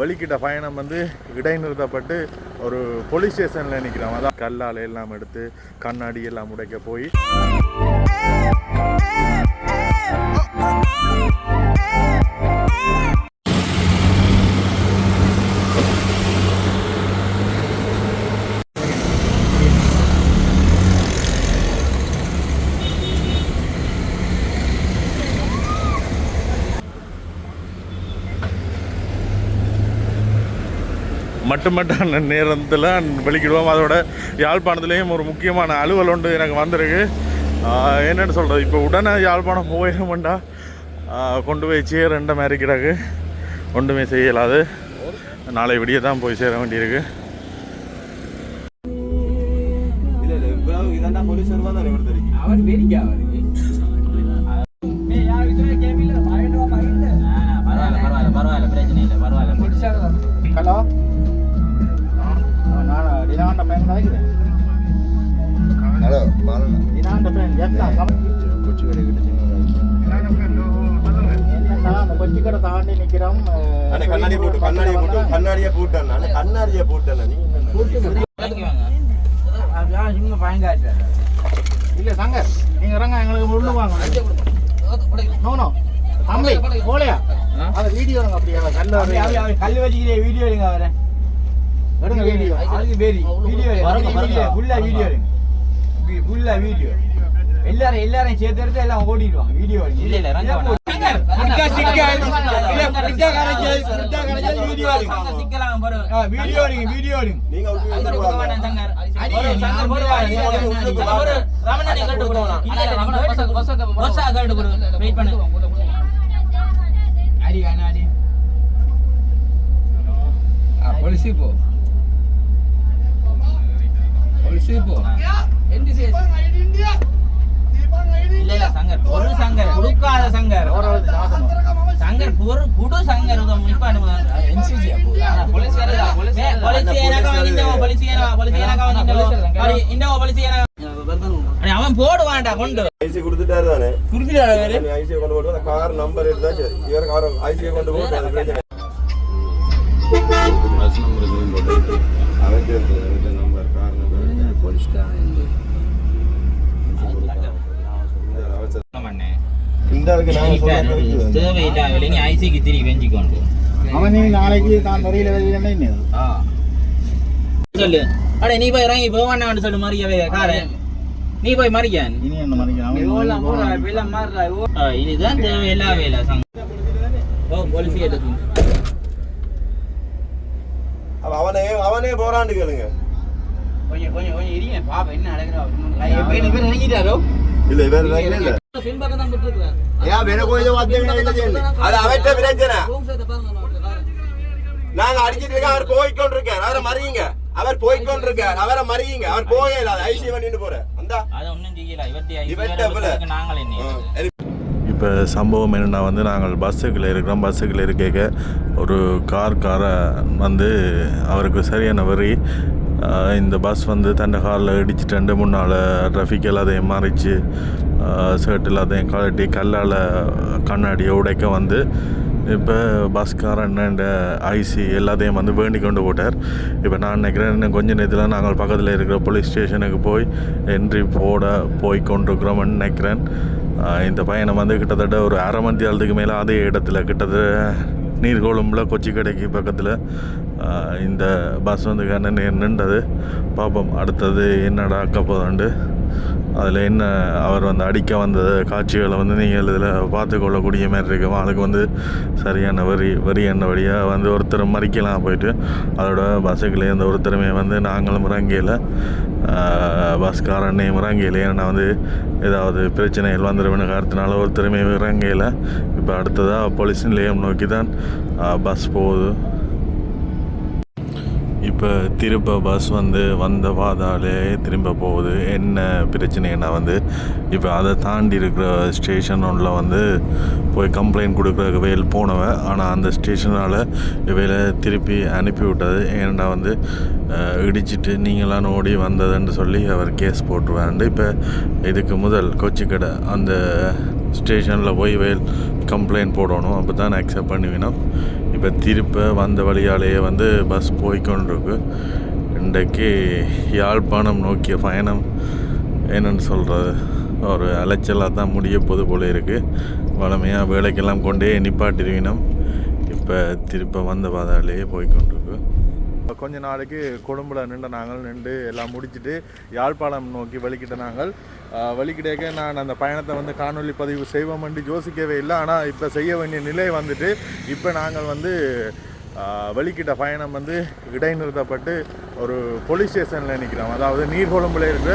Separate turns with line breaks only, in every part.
வெளிக்கிட்ட பயணம் வந்து இடைநிறுத்தப்பட்டு ஒரு போலீஸ் ஸ்டேஷன்ல நிக்கிறோம் தான் கல்லால் எல்லாம் எடுத்து கண்ணாடி எல்லாம் உடைக்க போய் மட்டுமட்டான நேரத்தில் வெளிக்கிடுவோம் அதோட யாழ்ப்பாணத்துலேயும் ஒரு முக்கியமான அலுவல் ஒன்று எனக்கு வந்திருக்கு. என்னென்னு சொல்கிறது இப்போ உடனே யாழ்ப்பாணம் போயிடும்டா கொண்டு போய் சேரண்ட மாதிரி கிடக்கு. ஒன்றுமே செய்யலாது. நாளை விடிய தான் போய் சேர வேண்டியிருக்கு.
அண்ணா கண்ணாடி போட்டு கண்ணாடியை போட்டு கண்ணாடியை போட்டேன் அண்ணா. கண்ணாடியை போட்டேன் நீங்க
பயங்காட்டு.
இல்ல சங்கர் நீங்க இறங்க எங்களுக்கு முள்ளு வாங்க. நோ நோ தம்பி போலையா? அந்த வீடியோ அப்படியே. கல்லு
கல் வச்சுக்கிறேன் வீடியோ எடுங்க அவரை.
எடுங்க வீடியோ
அதுக்கு பேரி. வீடியோ. ஃபுல்லா வீடியோ எடுங்க. ஃபுல்லா வீடியோ எல்லாரும் எல்லாரையும் சேர்த்து எடுத்து எல்லாம் ஓடிடுவாங்க வீடியோ இல்ல இல்ல ரங்க வீடியோ எடுங்க வீடியோ எடுங்க
நீங்க விட்டு
அடி கண்ணாடி அவன் போடுவான்டா கொண்டு.
ஐசி கொடுத்துட்டாரு தானே?
குடுத்துட்டாரு
நீ ஐசியை கொண்டு போட்டு கார் நம்பர் எடுத்தா சரி. இவர் கார் ஐசியை கொண்டு போட்டு அது பிரச்சனை அவன் நம்பர் கார் நம்பர்
ஐசிக்கு திரி வெஞ்சிக்கொண்டு.
அவன் நீ நாளைக்கு தான் வரியில என்ன
சொல்லு. அட நீ போய் இறங்கி போவான்னு சொல்லு மறியவே கார. நீ போய் மறியான்.
இனி என்ன மறைக்கிறான்
இதுதான் வேலை ஓ போலீஸ் எடுக்கும்
அவ- அவனே அவனே போறான்னு கேளுங்க.
கொஞ்சம் கொஞ்சம் கொஞ்சம் இருங்க பாப்பா என்ன நடக்குதோ நினைக்கிறாரோ
இல்ல வேற இல்ல. இல்ல ஏன் வேற கோயில அது அவற்ற பிரச்சனை நாங்க அடிச்சிட்டு இருக்க அவர் போய்க்கொண்டிருக்கார். அவரை மறியுங்க. அவர் போய்க்கொண்டிருக்கார். அவரை மறியுங்க அவர் போகல ஐசி பண்ணிட்டு போற அந்த
அதை ஒன்றும் செய்யல. இவர்கிட்ட
இவர்ட்ட போல.
நாங்கள் என்ன
இப்போ சம்பவம் என்னென்னா வந்து நாங்கள் பஸ்ஸுக்குள்ள இருக்கிறோம். பஸ்ஸுக்குள்ள இருக்க ஒரு கார்காரை வந்து அவருக்கு சரியான வரி. இந்த பஸ் வந்து தண்டை காலில் இடிச்சிட்டு முன்னால் ட்ராஃபிக் எல்லாத்தையும் மறைச்சு. ஷர்ட் எல்லாத்தையும் கழட்டி கல்லால் கண்ணாடியை உடைக்க வந்து இப்போ பஸ்காரன் ஐசி எல்லாத்தையும் வந்து வேண்டி கொண்டு போட்டார். இப்போ நான் நினைக்கிறேன் இன்னும் கொஞ்ச நேரத்தில் நாங்கள் பக்கத்தில் இருக்கிற போலீஸ் ஸ்டேஷனுக்கு போய் என்ட்ரி போட போய் கொண்டிருக்கிறோம்னு நினைக்கிறேன். இந்த பயணம் வந்து கிட்டத்தட்ட ஒரு அரை மணி ஆளுக்கு மேலே அதே இடத்துல கிட்டத்தட்ட நீர்கொழும்புல கொச்சி கடைக்கு பக்கத்தில் இந்த பஸ் வந்து கண்ணன் நின்றது. பார்ப்போம் அடுத்தது என்னடா அக்கப்போதாண்டு அதில் என்ன அவர் வந்து அடிக்க வந்த காட்சிகளை வந்து நீங்கள் இதில் பார்த்து கொள்ளக்கூடிய மாதிரி இருக்கும் அதுக்கு வந்து சரியான வரி வரி என்ன வழியாக வந்து ஒருத்தர் மறிக்கலாம் போயிட்டு அதோட பஸ்ஸுக்குள்ளே அந்த ஒருத்தருமே வந்து நாங்களும் இறங்கியில். பஸ்காரனையும் இறங்கியில். ஏன்னா வந்து ஏதாவது பிரச்சனைகள் வந்துடுவேன்னு காரணத்தினால ஒருத்தருமே இறங்கியில். இப்போ அடுத்ததாக போலீஸ் நிலையம் நோக்கி தான் பஸ் போகுது. இப்போ திரும்ப பஸ் வந்து வந்த பாதாலே திரும்ப போகுது. என்ன பிரச்சனைனா வந்து இப்போ அதை தாண்டி இருக்கிற ஸ்டேஷன் ஒன்றில் வந்து போய் கம்ப்ளைண்ட் கொடுக்குற வேல் போனவன். ஆனால் அந்த ஸ்டேஷனால் இவையில் திருப்பி அனுப்பி விட்டது. ஏன்னா வந்து இடிச்சிட்டு நீங்களாம் ஓடி வந்ததுன்னு சொல்லி அவர் கேஸ் போட்டுருவாண்டு இப்போ இதுக்கு முதல் கொச்சிக்கடை அந்த ஸ்டேஷனில் போய் வேல் கம்ப்ளைண்ட் போடணும். அப்போ தான் அக்செப்ட் பண்ணுவினோம் இப்போ திருப்ப வந்த வழியாலேயே வந்து பஸ் போய்கொண்டிருக்கு இன்றைக்கு யாழ்ப்பாணம் நோக்கிய பயணம் என்னென்னு சொல்கிறது ஒரு அலைச்சலாக தான் முடிய போது போல இருக்குது வளமையாக வேலைக்கெல்லாம் கொண்டே நிப்பாட்டிருவினோம் இப்போ திருப்ப வந்த பாதாலேயே போய்க்கொண்டிருக்கு கொஞ்ச நாளைக்கு கொழும்புல நின்று நாங்கள் நின்று எல்லாம் முடிச்சுட்டு யாழ்ப்பாணம் நோக்கி வலிக்கிட்ட நாங்கள். வலிக்கிட்டேக்க நான் அந்த பயணத்தை வந்து காணொளி பதிவு செய்வோம்னு யோசிக்கவே இல்லை. ஆனால் இப்போ செய்ய வேண்டிய நிலை வந்துட்டு இப்போ நாங்கள் வந்து வலிக்கிட்ட பயணம் வந்து இடைநிறுத்தப்பட்டு ஒரு போலீஸ் ஸ்டேஷனில் நிற்கிறோம் அதாவது நீர்கொழும்புல இருக்கிற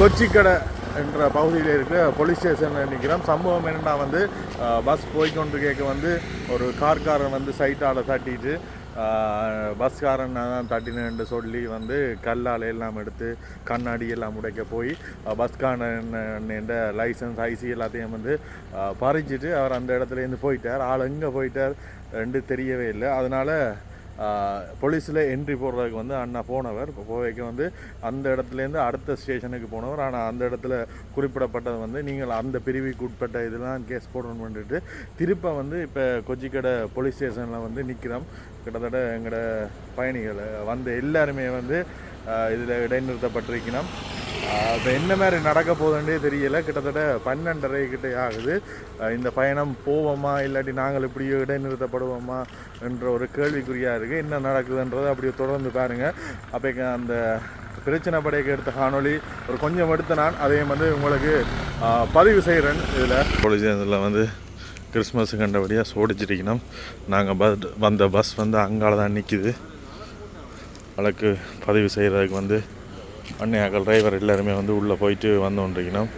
கொச்சிக்கடை என்ற பகுதியில் இருக்கிற போலீஸ் ஸ்டேஷனில் நிற்கிறோம் சம்பவம் என்னென்னா வந்து பஸ் போய்க்கொண்டு கேட்க வந்து ஒரு கார்காரன் வந்து சைட்டால் தட்டிட்டு பஸ்காரன் தான் தட்டினு சொல்லி வந்து கல்லால் எல்லாம் எடுத்து கண்ணாடி எல்லாம் உடைக்க போய் பஸ்காரன் என்ற லைசன்ஸ் ஐசி எல்லாத்தையும் வந்து பறிஞ்சிட்டு பறிச்சிட்டு அவர் அந்த இடத்துலேருந்து போயிட்டார். ஆள் எங்கே போயிட்டார்? ரெண்டு தெரியவே இல்லை. அதனால் போலீஸில் என்ட்ரி போடுறதுக்கு வந்து அண்ணா போனவர். இப்போ போவைக்கு வந்து அந்த இடத்துலேருந்து அடுத்த ஸ்டேஷனுக்கு போனவர். ஆனால் அந்த இடத்துல குறிப்பிடப்பட்டது வந்து நீங்கள் அந்த பிரிவுக்கு உட்பட்ட இதெல்லாம் கேஸ் போடணும் பண்ணிட்டு திருப்ப வந்து இப்போ கொச்சிக்கடை போலீஸ் ஸ்டேஷனில் வந்து நிற்கிறோம் கிட்டத்தட்ட எங்களோட பயணிகள் வந்த எல்லாருமே வந்து இதில் இடைநிறுத்தப்பட்டிருக்கணும் இப்போ என்ன மாதிரி நடக்க போகுதுன்றே தெரியல. கிட்டத்தட்ட பன்னெண்டரை கிட்டே ஆகுது. இந்த பயணம் போவோமா இல்லாட்டி நாங்கள் இப்படியோ இடைநிறுத்தப்படுவோமா என்ற ஒரு கேள்விக்குறியாக இருக்குது என்ன நடக்குதுன்றதை அப்படியே தொடர்ந்து பாருங்கள் அப்போ அந்த பிரச்சனை படைக்கு எடுத்த காணொளி ஒரு கொஞ்சம் எடுத்து நான் அதையும் வந்து உங்களுக்கு பதிவு செய்கிறேன் இதில். போலீஸ் இதில் வந்து கிறிஸ்மஸ் கண்டபடியாக சோடிச்சிருக்கணும் நாங்கள் பஸ் வந்த பஸ் வந்து அங்கால தான் நிற்கிது வழக்கு பதிவு செய்கிறதுக்கு வந்து அன்னையாக்கள் டிரைவர் எல்லாருமே வந்து உள்ளே போயிட்டு வந்து ரைட்டு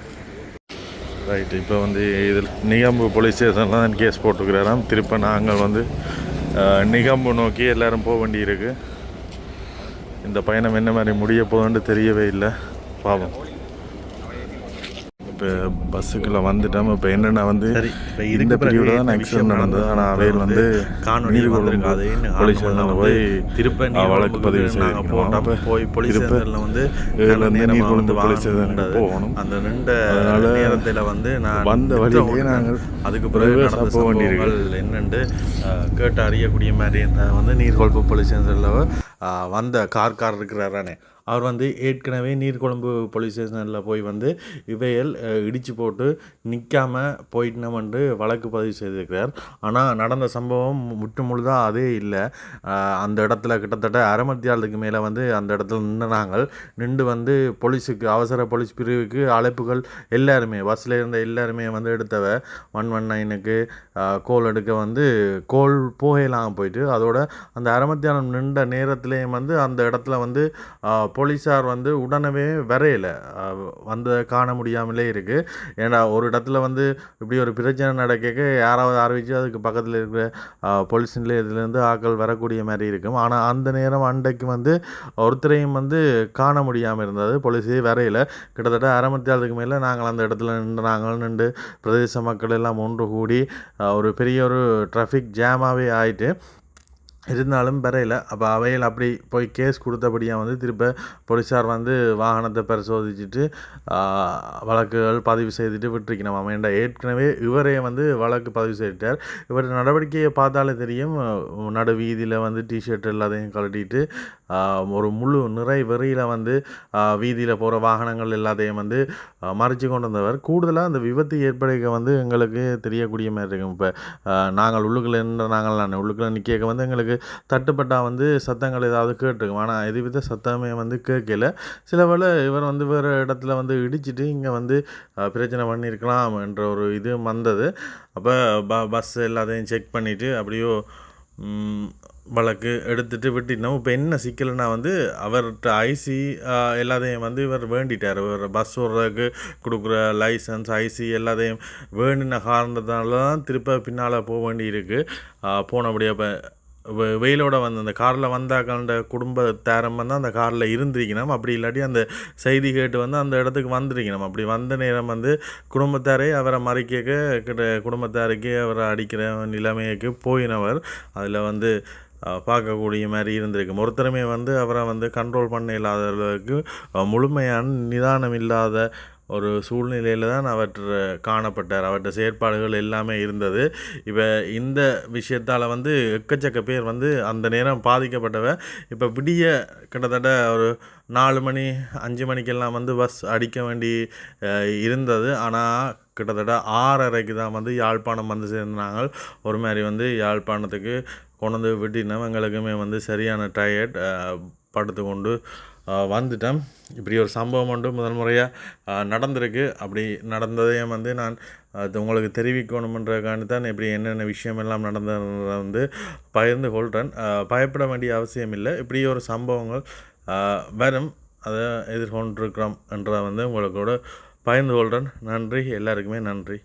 ரைட் இப்போ வந்து இதில் நிகம்பு போலீஸ் ஸ்டேஷனில் தான் கேஸ் போட்டுருக்கிறாராம். திருப்ப நாங்கள் வந்து நிகம்பு நோக்கி எல்லோரும் போக வேண்டியிருக்கு. இந்த பயணம் என்ன மாதிரி முடிய போதுன்னு தெரியவே இல்லை. பாவம். இப்போ பஸ்ஸுக்குள்ளே வந்துட்டோம் இப்போ என்னென்னா வந்து
இப்போ
இந்த பிரிவில் தான் ஆக்சிடென்ட் நடந்தது ஆனால் அவையில் வந்து
காணொளி
நீர்
வந்திருக்கு
கொழும்பு
அது என்ன
போலீஸ் போய்
திருப்ப நீர்
வழக்கு பதிவு. அப்போ
போய் போலீஸ் வந்து
இதுல
நல்ல
இருந்து
நேரமா
நீர் கொழும்பு
வந்து
போலீஸ். போகணும்
அந்த நின்ற
அதனால
நேரத்தில் வந்து நான்
வந்த வழியிலேயே நாங்கள்
அதுக்கு பிறகு
போக வேண்டியிருக்கு.
சம்பவங்கள் என்னென்று கேட்டு அறியக்கூடிய மாதிரி வந்து நீர்கொழும்பு போலீஸ் ஸ்டேஷனில் வந்த கார்கார் இருக்கிறாரானே அவர் வந்து ஏற்கனவே நீர்கொழும்பு போலீஸ் ஸ்டேஷனில் போய் வந்து இவையல் இடித்து போட்டு நிற்காமல் போயிட்டோம்னு வழக்கு பதிவு செய்திருக்கிறார். ஆனால் நடந்த சம்பவம் முற்று முழுதாக அதே இல்லை. அந்த இடத்துல கிட்டத்தட்ட அரை மத்தியாலத்துக்கு மேலே வந்து அந்த இடத்துல நின்றுனாங்க நின்று வந்து போலீஸுக்கு அவசர போலீஸ் பிரிவுக்கு அழைப்புகள் எல்லாருமே பஸ்ஸில் இருந்த எல்லாருமே வந்து எடுத்தவ ஒன் ஒன் நைனுக்கு கோல் எடுக்க வந்து கோல் போகலாம் போயிட்டு அதோட அந்த அரமத்தியானம் நின்ற நேரத்தில் நேரத்துலேயும் வந்து அந்த இடத்துல வந்து போலீஸார் வந்து உடனே வரையலை. வந்து காண முடியாமலே இருக்குது ஏன்னா ஒரு இடத்துல வந்து இப்படி ஒரு பிரச்சனை நடக்க யாராவது அறிவிச்சு அதுக்கு பக்கத்தில் இருக்கிற போலீஸ் நிலையத்துலேருந்து ஆட்கள் வரக்கூடிய மாதிரி இருக்கும். ஆனால் அந்த நேரம் அண்டைக்கு வந்து ஒருத்தரையும் வந்து காண முடியாமல் இருந்தது. போலீஸே வரையில. கிட்டத்தட்ட அரை மத்தியாலத்துக்கு மேலே நாங்கள் அந்த இடத்துல நின்று நாங்கள் நின்று பிரதேச மக்கள் எல்லாம் ஒன்று கூடி ஒரு பெரிய ஒரு ட்ராஃபிக் ஜாமாகவே ஆயிட்டு இருந்தாலும் வரையில அப்போ அவையில் அப்படி போய் கேஸ் கொடுத்தபடியாக வந்து திருப்ப போலீஸார் வந்து வாகனத்தை பரிசோதிச்சுட்டு வழக்குகள் பதிவு செய்துட்டு விட்டுருக்கணும். அவன் ஏற்கனவே இவரே வந்து வழக்கு பதிவு செய்துட்டார். இவர் நடவடிக்கையை பார்த்தாலே தெரியும். நடு வீதியில் வந்து டிஷர்ட் எல்லாத்தையும் கழட்டிட்டு ஒரு முழு நிறை வெறியில் வந்து வீதியில் போகிற வாகனங்கள் எல்லாத்தையும் வந்து மறைச்சு கொண்டு வந்தவர். கூடுதலாக அந்த விபத்து ஏற்படுக்க வந்து எங்களுக்கு தெரியக்கூடிய மாதிரி இருக்கும். இப்போ நாங்கள் உள்ளுக்குள்ளே நாங்கள் நான் உள்ளுக்குள்ளே நிற்க வந்து எங்களுக்கு தட்டுப்பட்டா வந்து சத்தங்கள் ஏதாவது கேட்டுருக்கும். ஆனால் எதுவித சத்தமே வந்து கேட்கல. சில வேளை இவர் வந்து வேறு இடத்துல வந்து இடிச்சிட்டு இங்கே வந்து பிரச்சனை பண்ணியிருக்கலாம் என்ற ஒரு இது வந்தது. அப்போ ப பஸ் எல்லாத்தையும் செக் பண்ணிவிட்டு அப்படியோ வழக்கு எடுத்துட்டு விட்டுட்டோம். இப்போ என்ன சிக்கலைன்னா வந்து அவர்கிட்ட ஐசி எல்லாத்தையும் வந்து இவர் வேண்டிட்டார். இவர் பஸ் ஓடுறதுக்கு கொடுக்குற லைசன்ஸ் ஐசி எல்லாத்தையும் வேண்டின காரணத்தினால தான் திருப்ப பின்னால் போக வேண்டி இருக்குது போனபடியாக இப்போ
வெ- வெயிலோட வந்து அந்த காரில் வந்தாக்கண்ட குடும்ப தேரம் வந்து அந்த காரில் இருந்திருக்கணும். அப்படி இல்லாட்டி அந்த செய்தி கேட்டு வந்து அந்த இடத்துக்கு வந்திருக்கணும். அப்படி வந்த நேரம் வந்து குடும்பத்தாரே அவரை மறைக்க கிட்ட குடும்பத்தாருக்கே அவரை அடிக்கிற நிலைமைக்கு போயினவர். அதில் வந்து பார்க்கக்கூடிய மாதிரி இருந்திருக்கு. ஒருத்தருமே வந்து அவரை வந்து கண்ட்ரோல் பண்ண இல்லாத அளவுக்கு முழுமையான நிதானம் இல்லாத ஒரு சூழ்நிலையில் தான் அவற்ற காணப்பட்டார். அவற்ற செயற்பாடுகள் எல்லாமே இருந்தது. இப்போ இந்த விஷயத்தால் வந்து எக்கச்சக்க பேர் வந்து அந்த நேரம் பாதிக்கப்பட்டவ இப்போ விடிய கிட்டத்தட்ட ஒரு நாலு மணி அஞ்சு மணிக்கெல்லாம் வந்து பஸ் அடிக்க வேண்டி இருந்தது. ஆனால் கிட்டத்தட்ட ஆறரைக்கு தான் வந்து யாழ்ப்பாணம் வந்து சேர்ந்தாங்க. ஒரு மாதிரி வந்து யாழ்ப்பாணத்துக்கு கொண்டு வந்து விட்டினோம் எங்களுக்குமே வந்து சரியான டயர்ட் படுத்து கொண்டு வந்துட்டேன். இப்படி ஒரு சம்பவம் ஒன்று முதல் முறையாக நடந்திருக்கு. அப்படி நடந்ததையும் வந்து நான் அது உங்களுக்கு தெரிவிக்கணுமன்றக்காண்டி தான் இப்படி என்னென்ன விஷயம் எல்லாம் நடந்ததுன்றதை வந்து பகிர்ந்து கொள்கிறேன் பயப்பட வேண்டிய அவசியம் இல்லை. இப்படி ஒரு சம்பவங்கள் வரும். அதை எதிர்கொண்டிருக்கிறோம் என்ற வந்து உங்களுக்கூட பகிர்ந்து கொள்கிறேன் நன்றி. எல்லாருக்குமே நன்றி.